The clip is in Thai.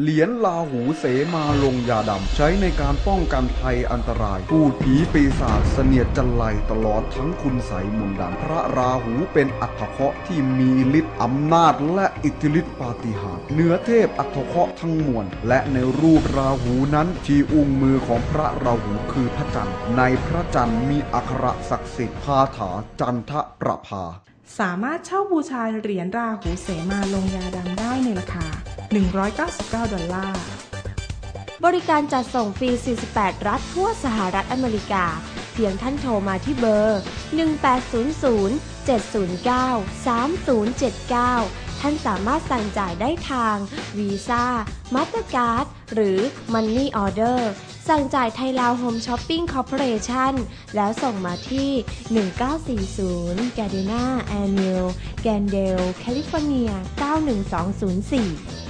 เหรียญลาหูเสมาลงยาดำ ใช้ในการป้องกันภัยอันตราย พูดผีปีศาจเสนียดจันไรตลอดทั้งคุณใสมนต์ดำพระราหูเป็นอัฐเคราะห์ที่มีฤทธิ์อำนาจและอิทธิฤทธิปาฏิหาริย์เหนือเทพอัฐเคราะห์ทั้งมวลและในรูปราหูนั้นที่อุ้งมือของพระราหูคือพระจันทร์ในพระจันทร์มีอักขระศักดิ์สิทธิ์คาถาจันทประภาสามารถเช่าบูชาเหรียญราหูเสมาลงยาดำได้ใน 199 ดอลลาร์ บริการจัดส่งฟรี 48 รัฐทั่วสหรัฐอเมริกา เพียงท่านโทรมาที่เบอร์ 1800 709 3079 ท่านสามารถสั่งจ่ายได้ทางวีซ่ามาสเตอร์การ์ดหรือ Money Order สั่งจ่ายไทยลาวโฮมช้อปปิ้งคอร์ปอเรชั่นแล้วส่งมาที่ 1940 g a r d e n a Avenue แกนเดลแคลิฟอร์เนีย91204